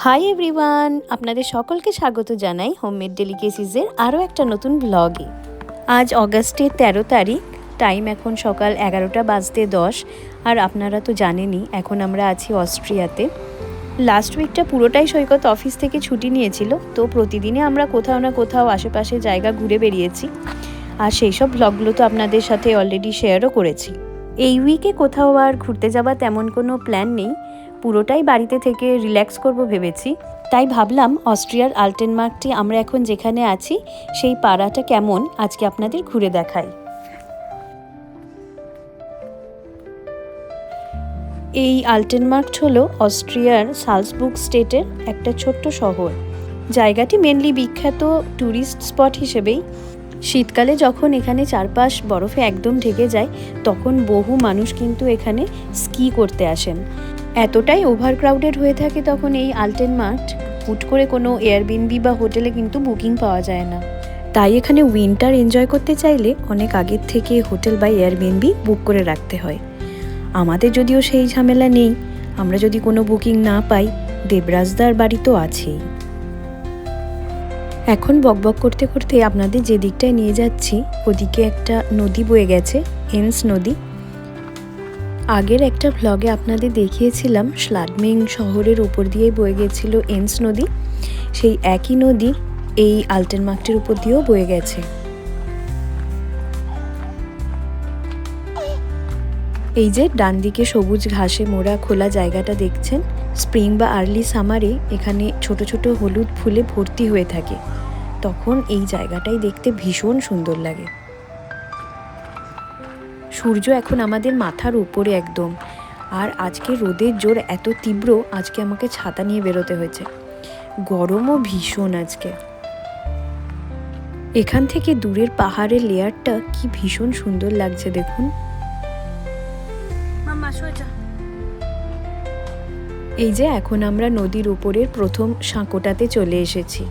Hi everyone আপনাদের সকলকে স্বাগত জানাই হোমমেড ডেলিকেসিসের আরও একটা নতুন ব্লগে আজ অগাস্টের তেরো তারিখ টাইম এখন সকাল এগারোটা বাজতে দশ, আর আপনারা তো জানেনই, এখন আমরা আছি অস্ট্রিয়াতে। লাস্ট উইকটা পুরোটাই সৈকত অফিস থেকে ছুটি নিয়েছিল, তো প্রতিদিনে আমরা কোথাও না কোথাও আশেপাশে জায়গা ঘুরে বেরিয়েছি। আর সেই সব ব্লগগুলো তো আপনাদের সাথে অলরেডি শেয়ারও করেছি। এই উইকে কোথাও আর ঘুরতে যাওয়া তেমন কোনো প্ল্যান নেই পুরোটাই বাড়িতে থেকে রিল্যাক্স করব ভেবেছি। তাই ভাবলাম অস্ট্রিয়ার আলটেনমার্কটি আমরা এখন যেখানে আছি, সেই পাড়াটা কেমন আজকে আপনাদের ঘুরে দেখাই। এই আলটেনমার্কট হলো অস্ট্রিয়ার সালসবুক স্টেটের একটা ছোট্ট শহর। জায়গাটি মেনলি বিখ্যাত ট্যুরিস্ট স্পট হিসেবেই। শীতকালে যখন এখানে চারপাশ বরফে একদম ঢেকে যায়, তখন বহু মানুষ কিন্তু এখানে স্কি করতে আসেন। এতটাই ওভারক্রাউডেড হয়ে থাকে তখন এই আলটেন মার্ট, হুট করে কোনো এয়ারবিনবি বা হোটেলে কিন্তু বুকিং পাওয়া যায় না। তাই এখানে উইন্টার এনজয় করতে চাইলে অনেক আগের থেকে হোটেল বা এয়ারবিনবি বুক করে রাখতে হয়। আমাদের যদিও সেই ঝামেলা নেই, আমরা যদি কোনো বুকিং না পাই, দেবরাজদার বাড়ি তো আছেই। এখন বকবক করতে করতে আপনাদের যে দিকটায় নিয়ে যাচ্ছি, ওদিকে একটা নদী বয়ে গেছে এন্স নদী। আগের একটা ভ্লগে আপনাদের দেখিয়েছিলাম স্লাডমিং শহরের ওপর দিয়ে বয়ে গেছিল এন্স নদী। সেই একই নদী এই আলটেনমার্কটির উপর দিয়েও বয়ে গেছে। এই যে ডান দিকে সবুজ ঘাসে মোড়া খোলা জায়গাটা দেখছেন স্প্রিং বা আর্লি সামারে এখানে ছোট ছোট হলুদ ফুলে ভর্তি হয়ে থাকে। তখন এই জায়গাটাই দেখতে ভীষণ সুন্দর লাগে। সূর্য এখন আমাদের মাথার উপরে একদম। আর আজকে রোদের জোর এত তীব্র আজকে আমাকে ছাতা নিয়ে বেরোতে হয়েছে। গরমও ভীষণ আজকে। এখান থেকে দূরের পাহাড়ের লেয়ারটা কি ভীষণ সুন্দর লাগছে দেখুন। এই যে এখন আমরা নদীর উপরের প্রথম সাঁকোটাতে চলে এসেছি।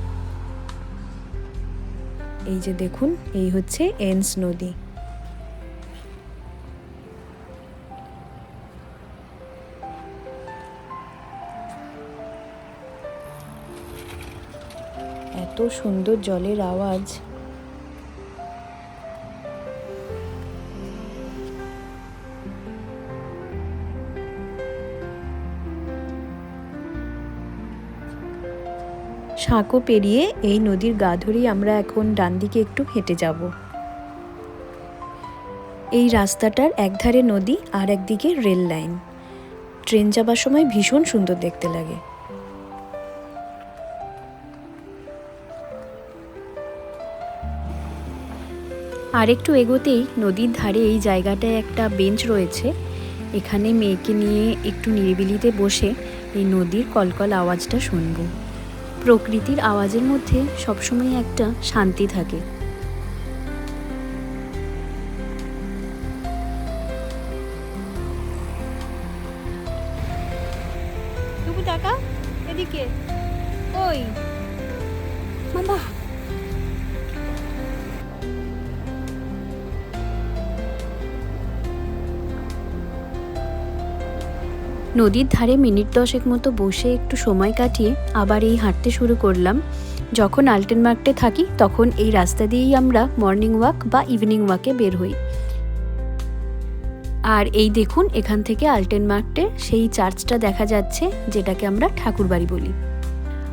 এই যে দেখুন এই হচ্ছে এন্স নদী। সুন্দর জলের আওয়াজ। সাঁকো পেরিয়ে এই নদীর গা ধরেই আমরা এখন ডান দিকে একটু হেঁটে যাব। এই রাস্তাটার একধারে নদী আর একদিকে রেল লাইন। ট্রেন যাবার সময় ভীষণ সুন্দর দেখতে লাগে। আর একটু এগোতেই নদীর ধারে এই জায়গাটায় একটা বেঞ্চ রয়েছে। এখানে মেয়েকে নিয়ে একটু নিরিবিলিতে বসে এই নদীর কলকল আওয়াজটা শুনব। প্রকৃতির আওয়াজের মধ্যে সবসময় একটা শান্তি থাকে। নদীর ধারে মিনিট দশেক মতো বসে একটু সময় কাটিয়ে আবার এই হাঁটতে শুরু করলাম। যখন আলটেনমার্কটে থাকি, তখন এই রাস্তা দিয়েই আমরা মর্নিং ওয়াক বা ইভিনিং ওয়াকে বের হই। আর এই দেখুন, এখান থেকে আলটেনমার্কটে সেই চার্চটা দেখা যাচ্ছে, যেটাকে আমরা ঠাকুরবাড়ি বলি।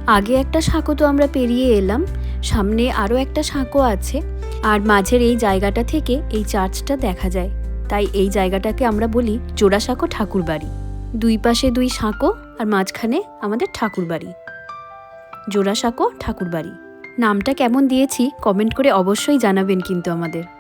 আগে একটা সাঁকো তো আমরা পেরিয়ে এলাম, সামনে আরও একটা সাঁকো আছে, আর মাঝের এই জায়গাটা থেকে এই চার্চটা দেখা যায়। তাই এই জায়গাটাকে আমরা বলি জোড়াসাঁকো ঠাকুরবাড়ি। দুই পাশে দুই সাঁকো আর মাঝখানে আমাদের ঠাকুরবাড়ি। জোড়াসাঁকো ঠাকুরবাড়ি। নামটা কেমন দিয়েছি কমেন্ট করে অবশ্যই জানাবেন কিন্তু আমাদের।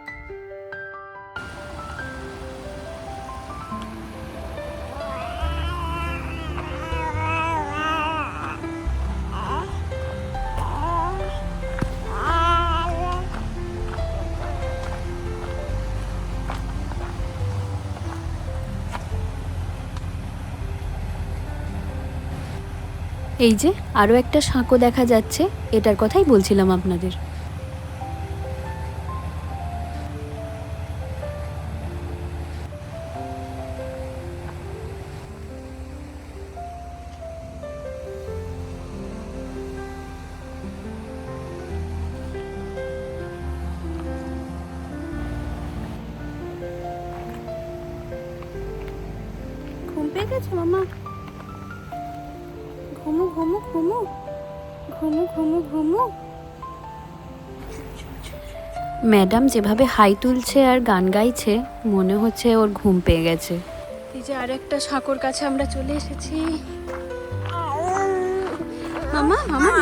এই যে আরও একটা সাঁকো দেখা যাচ্ছে। এটার কথাই বলছিলাম আপনাদের। ঘুম পেয়ে গেছে, মামা? ঘুমু ঘুমো ঘুমো ঘুমু। ম্যাডাম যেভাবে হাই তুলছে আর গান গাইছে মনে হচ্ছে ওর ঘুম পেয়ে গেছে। এই যে আরেকটা সাঁকর কাছে আমরা চলে এসেছি। মামা মামা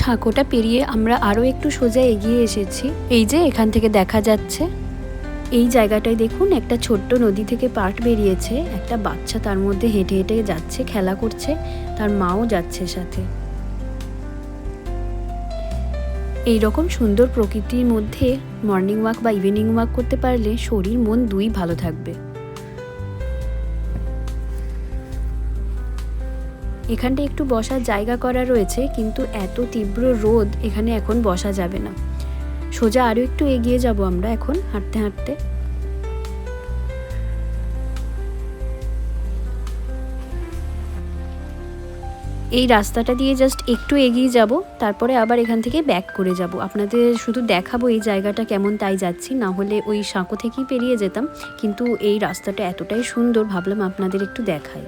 সাঁকোটা পেরিয়ে আমরা আরও একটু সোজা এগিয়ে এসেছি। এই যে এখান থেকে দেখা যাচ্ছে, এই জায়গাটায় দেখুন একটা ছোট্ট নদী থেকে পাট বেরিয়েছে। একটা বাচ্চা তার মধ্যে হেঁটে হেঁটে যাচ্ছে, খেলা করছে, তার মাও যাচ্ছে সাথে। এই রকম সুন্দর প্রকৃতির মধ্যে মর্নিং ওয়াক বা ইভিনিং ওয়াক করতে পারলে শরীর, মন দুই ভালো থাকবে। এখানটা একটু বসার জায়গা করা রয়েছে, কিন্তু এত তীব্র রোদ এখানে এখন বসা যাবে না। সোজা আরও একটু এগিয়ে যাব আমরা এখন, হাঁটতে হাঁটতে। এই রাস্তাটা দিয়ে জাস্ট একটু এগিয়ে যাব, তারপরে আবার এখান থেকে ব্যাক করে যাব। আপনাদের শুধু দেখাবো এই জায়গাটা কেমন তাই যাচ্ছি, না হলে ওই সাঁকো থেকেই পেরিয়ে যেতাম, কিন্তু এই রাস্তাটা এতটাই সুন্দর, ভাবলাম আপনাদের একটু দেখাই।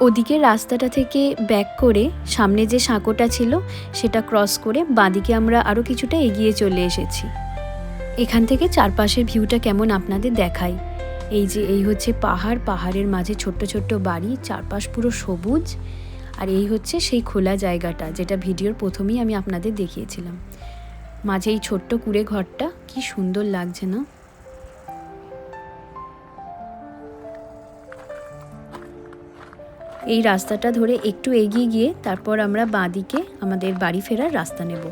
ওদিকে রাস্তাটা থেকে ব্যাক করে সামনে যে সাঁকোটা ছিল, সেটা ক্রস করে বাঁদিকে আমরা আরও কিছুটা এগিয়ে চলে এসেছি। এখান থেকে চারপাশের ভিউটা কেমন আপনাদের দেখাই। এই যে, এই হচ্ছে পাহাড়, পাহাড়ের মাঝে ছোট্ট ছোট্ট বাড়ি, চারপাশ পুরো সবুজ। আর এই হচ্ছে সেই খোলা জায়গাটা, যেটা ভিডিওর প্রথমেই আমি আপনাদের দেখিয়েছিলাম। মাঝে এই ছোট্ট কুড়ে ঘরটা, কি সুন্দর লাগছে না? এই রাস্তাটা ধরে একটু এগিয়ে গিয়ে তারপর আমরা বাঁদিকে আমাদের বাড়ি ফেরার রাস্তা নেব।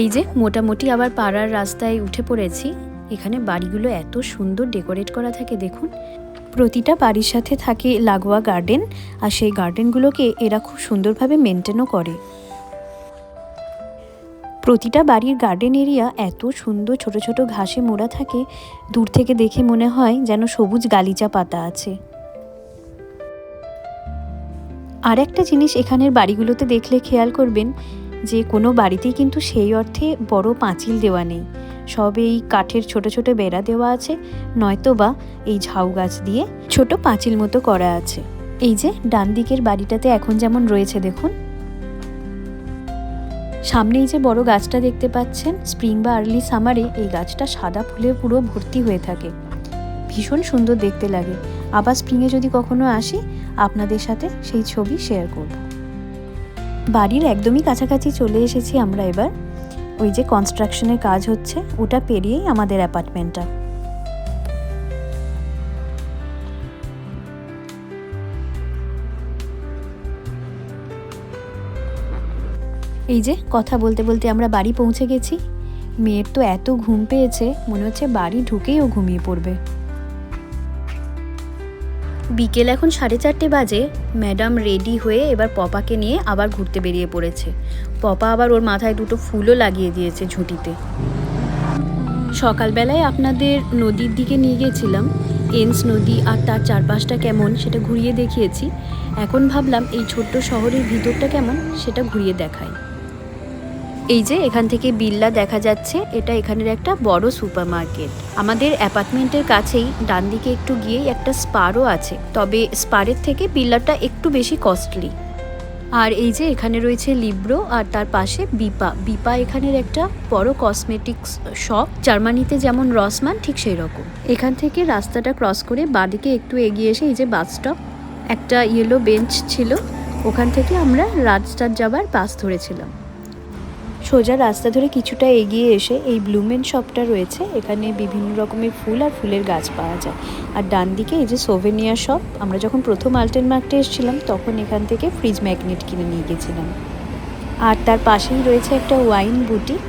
এই যে মোটামুটি আবার পাড়ার রাস্তায় উঠে পড়েছি, এখানে বাড়িগুলো এত সুন্দর ডেকোরেট করা থাকে দেখুন। প্রতিটা বাড়ির সাথে থাকে লাগোয়া গার্ডেন, আর সেই গার্ডেনগুলোকে এরা খুব সুন্দরভাবে মেনটেনও করে। প্রতিটা বাড়ির গার্ডেন এরিয়া এত সুন্দর ছোট ছোট ঘাসে মোড়া থাকে, দূর থেকে দেখে মনে হয় যেন সবুজ গালিচা পাতা আছে। আর একটা জিনিস এখানের বাড়িগুলোতে দেখলে খেয়াল করবেন, যে কোনো বাড়িতেই কিন্তু সেই অর্থে বড় পাঁচিল দেওয়া নেই। সব এই কাঠের ছোট ছোট বেড়া দেওয়া আছে, নয়তো বা এই ঝাউ গাছ দিয়ে ছোট পাঁচিল মতো করা আছে। এই যে ডান দিকের বাড়িটাতে এখন যেমন রয়েছে দেখুন। সামনেই যে বড় গাছটা দেখতে পাচ্ছেন, স্প্রিং বা আর্লি সামারে এই গাছটা সাদা ফুলে পুরো ভর্তি হয়ে থাকে। ভীষণ সুন্দর দেখতে লাগে। আবার স্প্রিংয়ে যদি কখনো আসি, আপনাদের সাথে সেই ছবি শেয়ার করব। বাড়ির একদমই কাছাকাছি চলে এসেছি আমরা এবার। ওই যে কনস্ট্রাকশনের কাজ হচ্ছে, ওটা পেরিয়েই আমাদের অ্যাপার্টমেন্টটা এই যে, কথা বলতে বলতে আমরা বাড়ি পৌঁছে গেছি। মেয়ের তো এত ঘুম পেয়েছে, মনে হচ্ছে বাড়ি ঢুকেই ও ঘুমিয়ে পড়বে। বিকেল এখন সাড়ে চারটে বাজে, ম্যাডাম রেডি হয়ে এবার পপাকে নিয়ে আবার ঘুরতে বেরিয়ে পড়েছে। পপা আবার ওর মাথায় দুটো ফুলও লাগিয়ে দিয়েছে ঝুঁটিতে। সকালবেলায় আপনাদের নদীর দিকে নিয়ে গেছিলাম। এন্স নদী আর তার চারপাশটা কেমন সেটা ঘুরিয়ে দেখিয়েছি। এখন ভাবলাম এই ছোট্ট শহরের ভিতরটা কেমন সেটা ঘুরিয়ে দেখাই। এই যে, এখান থেকে বিল্লা দেখা যাচ্ছে, এটা এখানের একটা বড় সুপার মার্কেট আমাদের অ্যাপার্টমেন্টের কাছেই ডান দিকে একটু গিয়েই একটা স্পারও আছে, তবে স্পারের থেকে বিল্লাটা একটু বেশি কস্টলি। আর এই যে, এখানে রয়েছে লিব্রো, আর তার পাশে বিপা। বিপা এখানের একটা বড় কসমেটিক্স শপ, জার্মানিতে যেমন রসমান, ঠিক সেই রকম এখান থেকে রাস্তাটা ক্রস করে বাদিকে একটু এগিয়ে এসে এই যে বাস স্টপ, একটা ইয়েলো বেঞ্চ ছিল। ওখান থেকে আমরা রাজস্থান যাবার বাস ধরেছিলাম। সোজা রাস্তা ধরে কিছুটা এগিয়ে এসে এই ব্লুমেন শপটা রয়েছে। এখানে বিভিন্ন রকমের ফুল আর ফুলের গাছ পাওয়া যায়। আর ডান দিকে এই যে সোভেনিয়া শপ আমরা যখন প্রথম আলটেন মার্কটে এসেছিলাম, তখন এখান থেকে ফ্রিজ ম্যাগনেট কিনে নিয়ে গেছিলাম। আর তার পাশেই রয়েছে একটা ওয়াইন বুটিক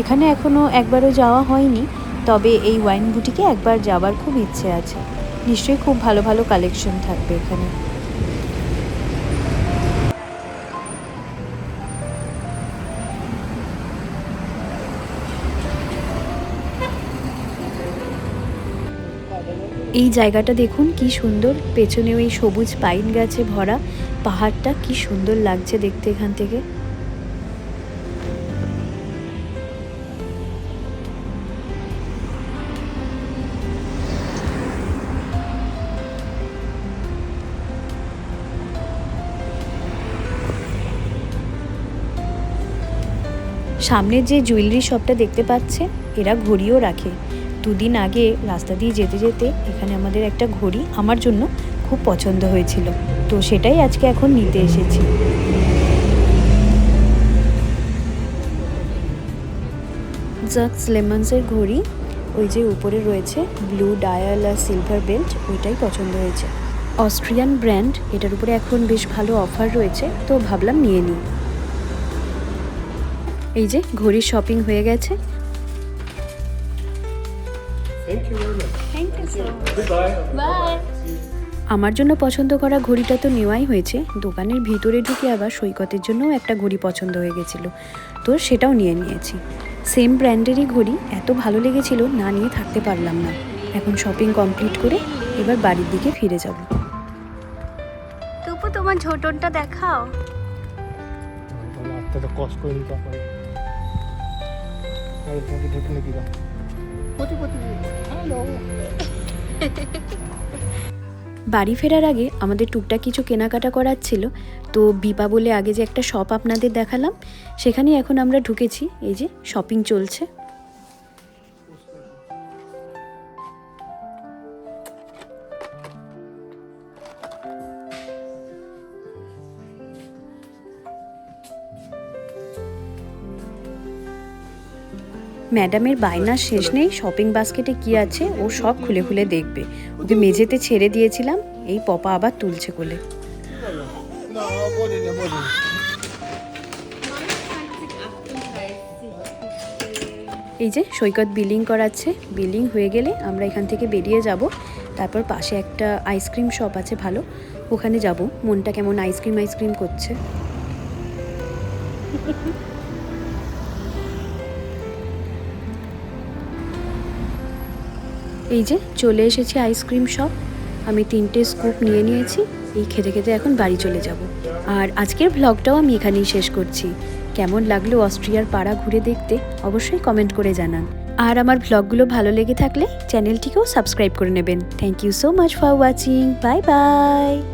এখানে এখনও একবারও যাওয়া হয়নি, তবে এই ওয়াইন বুটিকে একবার যাওয়ার খুব ইচ্ছে আছে। নিশ্চয়ই খুব ভালো ভালো কালেকশন থাকবে এখানে। এই জায়গাটা দেখুন, কি সুন্দর। পেছনেও এই সবুজ পাইন গাছে ভরা পাহাড়টা, কি সুন্দর লাগছে দেখতে এখান থেকে। সামনে যে জুয়েলারি শপটা দেখতে পাচ্ছে, এরা ঘড়িও রাখে। দুদিন আগে রাস্তা দিয়ে যেতে যেতে এখানে আমাদের একটা ঘড়ি আমার জন্য খুব পছন্দ হয়েছিল। তো সেটাই আজকে এখন নিতে এসেছি। জাক্স লেমন্সের ঘড়ি, ওই যে উপরে রয়েছে ব্লু, ডায়াল আর সিলভার বেল্ট, ওইটাই পছন্দ হয়েছে। অস্ট্রিয়ান ব্র্যান্ড, এটার উপরে এখন বেশ ভালো অফার রয়েছে, তো ভাবলাম নিয়ে নিই। এই যে ঘড়ির শপিং হয়ে গেছে থ্যাংক ইউ সো. বাই আমার জন্য পছন্দ করা ঘড়িটা তো নেওয়াই হয়েছে। দোকানের ভিতরে ঢুকে আবার সৈকতের জন্যও একটা ঘড়ি পছন্দ হয়ে গেছিল। তো সেটাও নিয়ে নিয়েছি। সেম ব্র্যান্ডেরই ঘড়ি এত ভালো লেগেছিল না নিয়ে থাকতে পারলাম না। এখন শপিং কমপ্লিট করে এবার বাড়ির দিকে ফিরে যাব। তবু তোমার ঝোটনটা দেখাও। কষ্ট করে বাড়ি ফেরার আগে আমাদের টুকটাক কিছু কেনাকাটা করার ছিল। তো বিপা বলে আগে যে একটা শপ আপনাদের দেখালাম সেখানে এখন আমরা ঢুকেছি। এই যে শপিং চলছে। ম্যাডামের বায়নার শেষ নেই, শপিং বাস্কেটে কি আছে, ও সব খুলে খুলে দেখবে। ওকে মেঝেতে ছেড়ে দিয়েছিলাম, এই পপা আবার তুলছে কোলে। এই যে সৈকত বিলিং করাচ্ছে, বিলিং হয়ে গেলে আমরা এখান থেকে বেরিয়ে যাব। তারপর পাশে একটা আইসক্রিম শপ আছে ভালো, ওখানে যাব। মনটা কেমন আইসক্রিম আইসক্রিম করছে। এই যে চলে এসেছি আইসক্রিম শপ আমি তিনটে স্কুপ নিয়ে নিয়েছি, এই খেতে খেতে এখন বাড়ি চলে যাব। আর আজকের ভ্লগটাও আমি এখানেই শেষ করছি। কেমন লাগল অস্ট্রিয়ার পাড়া ঘুরে দেখতে, অবশ্যই কমেন্ট করে জানান। আর আমার ভ্লগগুলো ভালো লেগে থাকলে চ্যানেলটিকেও সাবস্ক্রাইব করে নেবেন। Thank you so much for watching bye bye